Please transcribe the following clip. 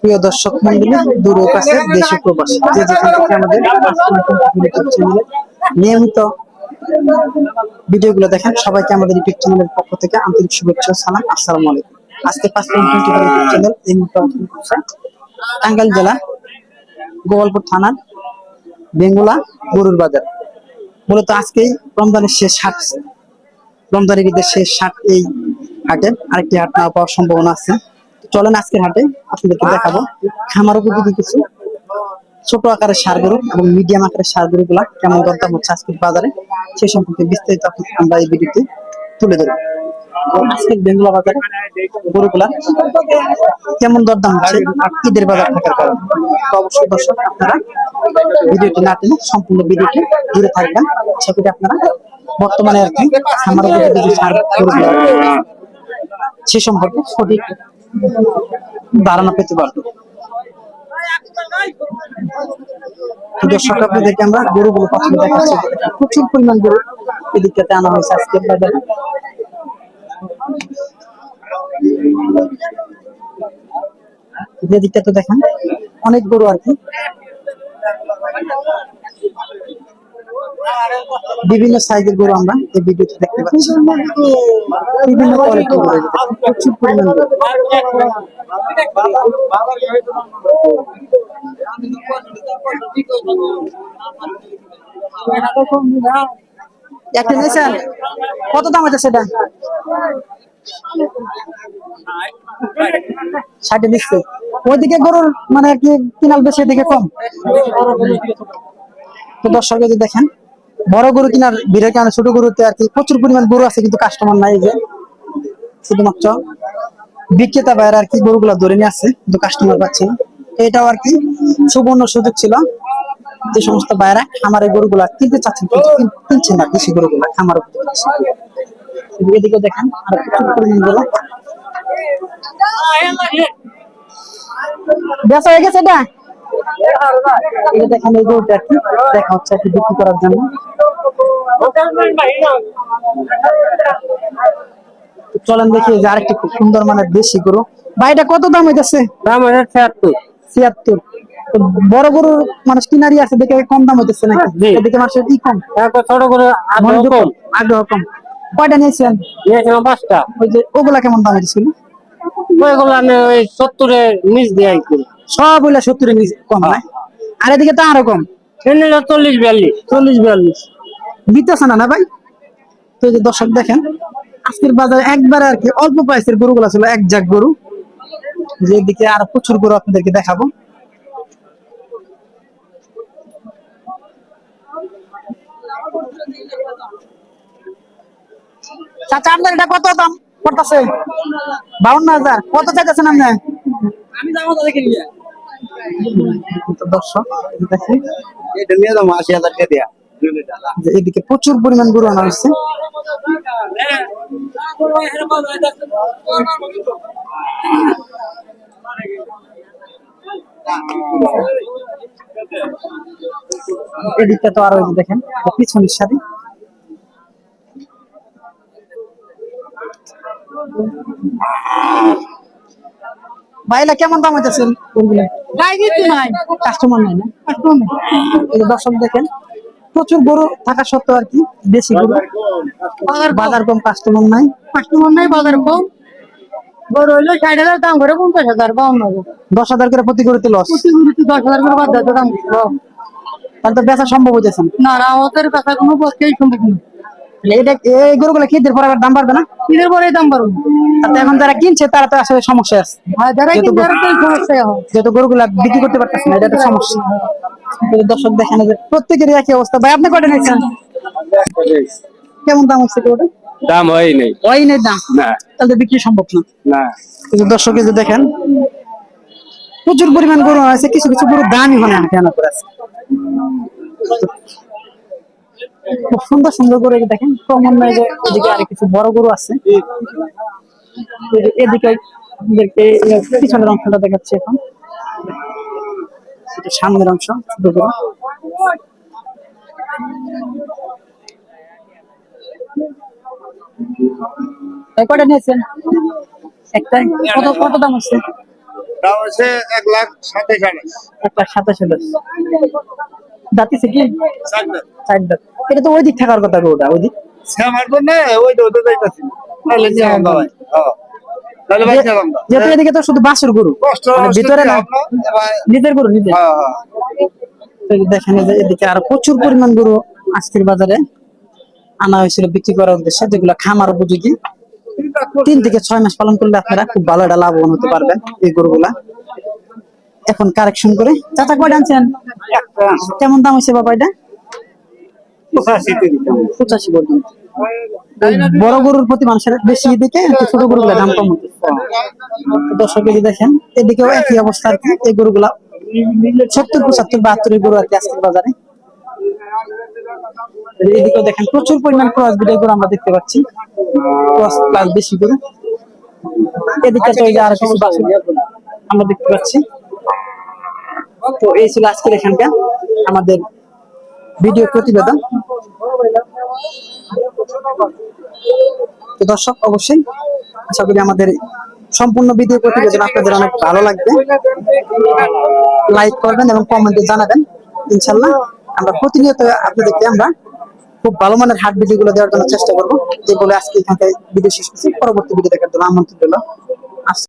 প্রিয় দর্শক মন্ডলী দূর কাছে দেশ যেখান থেকে আমাদের নিয়মিত ভিডিওগুলো দেখেন, সবাইকে আমাদের ইউটিউব চ্যানেলের পক্ষ থেকে আন্তরিক শুভেচ্ছা সালাম। আসসালামু আলাইকুম। আজকে পাঁচ চ্যানেল টাঙ্গাইল জেলা, গোপালপুর থানার বেঙ্গুলা গরুর বাজার। মূলত আজকেই রমজানের শেষ হাট, রমজানের ঈদের শেষ হাট এই হাটে। আরেকটি হাট না পাওয়ার সম্ভাবনা আছে। চলেন আজকের হাটে আপনাদেরকে দেখাবো। খামার উপযোগী কিছু। ছোট আকারের সার গরু এবং মিডিয়াম আকারের সার গরু গুলা কেমন দরদাম হচ্ছে আজকের বাজারে সেই সম্পর্কে বিস্তারিত আমরা এই ভিডিওতে তুলে ধরবো। আজকের বেঙ্গলা বাজারে গরুগুলা কেমন দরদাম হচ্ছে ঈদের বাজার থাকার কারণে। অবশ্যই দর্শক আপনারা ভিডিওটি না টেনে সম্পূর্ণ ভিডিওটি জুড়ে থাকবেন। সেক্ষেত্রে আপনারা বর্তমানে আর কি উপযোগী সার গরুগুলা সে সম্পর্কে সঠিক ধারণা পেতে পারত। দর্শক আমরা গরুগুলো প্রথমে দেখাচ্ছি। প্রচুর পরিমাণ গরু এদিকটাতে আনা হয়েছে আজকে আপনাদের এদিকটা তো দেখেন, অনেক গরু আর কি। বিভিন্ন সাইজের গরু আমরা এই ভিডিওতে দেখতে পাচ্ছি। বিভিন্ন কোয়ালিটির গরু প্রচুর পরিমাণ কত দাম আছে সেটা? ষাটে দিচ্ছে ওইদিকে গরুর মানে কি কিনাল বেশি এদিকে কম? তো দর্শক যদি দেখেন বড় গরু কিনার ভিড়ের কারণে ছোট গরুতে আর কি প্রচুর পরিমাণ গরু আছে, কিন্তু কাস্টমার নাই যে। শুধুমাত্র বিক্রেতা বাইরে আর কি গরুগুলা ধরে নিয়ে আসছে, কিন্তু কাস্টমার পাচ্ছে এটাও আর কি সুবর্ণ সুযোগ ছিল। যে সমস্ত বাইরা খামারের গরুগুলা কিনতে চাচ্ছেন কিনছেন না দেশি গরুগুলা খামার এদিকে দেখেন আর প্রচুর পরিমাণ গরু। বেচা হয়ে দেখেন এই গরুটা আর কি, দেখা হচ্ছে আর কি বিক্রি করার জন্য। চলেন দেখি যে আরেকটি খুব সুন্দর মানের দেশি গরু। ভাই এটা কত দাম হইতেছে? দাম হচ্ছে ছিয়াত্তর। ছিয়াত্তর। বড় গরু মানুষ কিনারি আছে দেখে কম দাম হইতেছে নাকি? এদিকে মানুষের ই কম। ছোট করে আগ্রহ কম। আগ্রহ কম। কয়টা নিয়েছিলাম পাঁচটা। ওই যে ওগুলা কেমন দাম হইতেছিল ওইগুলো আমি ওই সত্তরের নিচ দিয়ে আইছি। সব ওইলা সত্তরের নিচে কম না? আর এদিকে তো আরও কম। চল্লিশ বিয়াল্লিশ। চল্লিশ বিয়াল্লিশ। দিতেছে না না ভাই? তো যে দর্শক দেখেন আজকের বাজারে একবারে আর কি অল্প প্রাইসের গরুগুলো ছিল এক জাক গরু। যেদিকে আর প্রচুর গরু আপনাদেরকে দেখাবো। চাচা আপনার এটা কত দাম পড়তেছে? বাউন্ন হাজার। কত চাইতেছেন আপনি? তো দর্শক দেখেন এটা নিয়ে যাব আশি হাজার টাকা দেয়া। এদিকে প্রচুর পরিমাণ গরু আনা হয়েছে। এদিকটা তো আরও দেখেন পিছনের সাথে ভাইলা কেমন দাম হইতেছেন কাস্টমার নাই। না? দর্শক দেখেন প্রচুর গরু থাকা সত্ত্বেও আর কি বেশি গরু। বাজার কম কাস্টমার নাই। কাস্টমার নাই বাজার কম। গরু হইল ষাট হাজার দাম করে পঞ্চাশ হাজার বাউন্ন হাজার। দশ হাজার করে প্রতি গরুতে লস প্রতি গরুতে দশ হাজার করে বাদ দাম। তাহলে তো বেচা সম্ভব হইতেছে না। না না আমাদের কোনো পক্ষেই সম্ভব না। এটা এই গরুগুলো কি ঈদের পরে দাম বাড়বে না? ঈদের পরে দাম বাড়বে। তাতে এখন যারা কিনছে তারা তো আসলে সমস্যা আছে। যারা যেহেতু তারা তো এই যেহেতু গরুগুলা বিক্রি করতে পারতেছে না এটা একটা সমস্যা। দর্শক দেখেন যে প্রত্যেকেরই একই অবস্থা। ভাই আপনি কয়টা নিয়েছেন কেমন দাম হচ্ছে দাম হয় নাই ওই নেই দাম? না। তাহলে তো বিক্রি সম্ভব না। না। দর্শক যে দেখেন প্রচুর পরিমাণ গরু আছে কিছু কিছু গরু দামই মানে হাটে আনা করে আছে? খুব সুন্দর সুন্দর গরু এই দেখেন। ক্রমান্বয়ে যে এদিকে আর কিছু বড় গরু আছে। এদিকে পিছনের অংশটা দেখাচ্ছে এখন। এটা সামনের অংশ ছোট গরু। কয়টা নিয়েছেন? একটাই কত কত দাম হচ্ছে? দাম হচ্ছে এক লাখ সাতাশ আঠাশ এক লাখ সাতাশ হাজার। দাঁতিছে কি? ষাট দাঁত। এটা তো ওই দিক থাকার কথা গরুটা ওই দিক শ্যামার দাওয়াই হ্যাঁ। তাহলে ভাই শ্যামার দাও যেহেতু এদিকে তো শুধু বাসুর গরু। মানে ভিতরে না নিজের গরু নিজের। হ্যাঁ হ্যাঁ। তো এই দেখেন যে এদিকে আরও প্রচুর পরিমাণ গরু আজকের বাজারে আনা হয়েছিল বিক্রি করার উদ্দেশ্যে যেগুলো খামার উপযোগী। তিন থেকে ছয় মাস পালন করলে আপনারা খুব ভালো একটা লাভবান হতে পারবেন এই গরুগুলা। এখন কারেকশন করে। চাচা কয়টা আনছেন? কেমন দাম হয়েছে বাবা এটা? পঁচাশি পর্যন্ত বড় গরুর প্রতি মানুষের বেশি ছোট দাম কম দর্শক এই যে দেখেন, এদিকেও একই অবস্থা আর কি। এই সত্তর, পঁচাত্তর, বাহাত্তরের গরু আর কি আজকের বাজারে। এদিকেও দেখেন, প্রচুর পরিমাণ ক্রস বিটের গরু আমরা দেখতে পাচ্ছি। ক্রস প্লাস বেশি গরু। এদিকে তো আরও কিছু বাছুর আমরা দেখতে পাচ্ছি। তো এই ছিল আজকের এখানকার আমাদের ভিডিও প্রতিবেদন। দর্শক, অবশ্যই আশা করি আমাদের সম্পূর্ণ ভিডিও প্রতিবেদন আপনাদের অনেক ভালো লাগবে। লাইক করবেন এবং কমেন্টে জানাবেন ইনশাল্লাহ আমরা প্রতিনিয়ত আপনাদেরকে আমরা খুব ভালো মানের হাট ভিডিও গুলো দেওয়ার জন্য চেষ্টা করব। যে বলে আজকে এখান থেকে ভিডিও শেষ করছি, পরবর্তী ভিডিও দেখার জন্য আমন্ত্রণ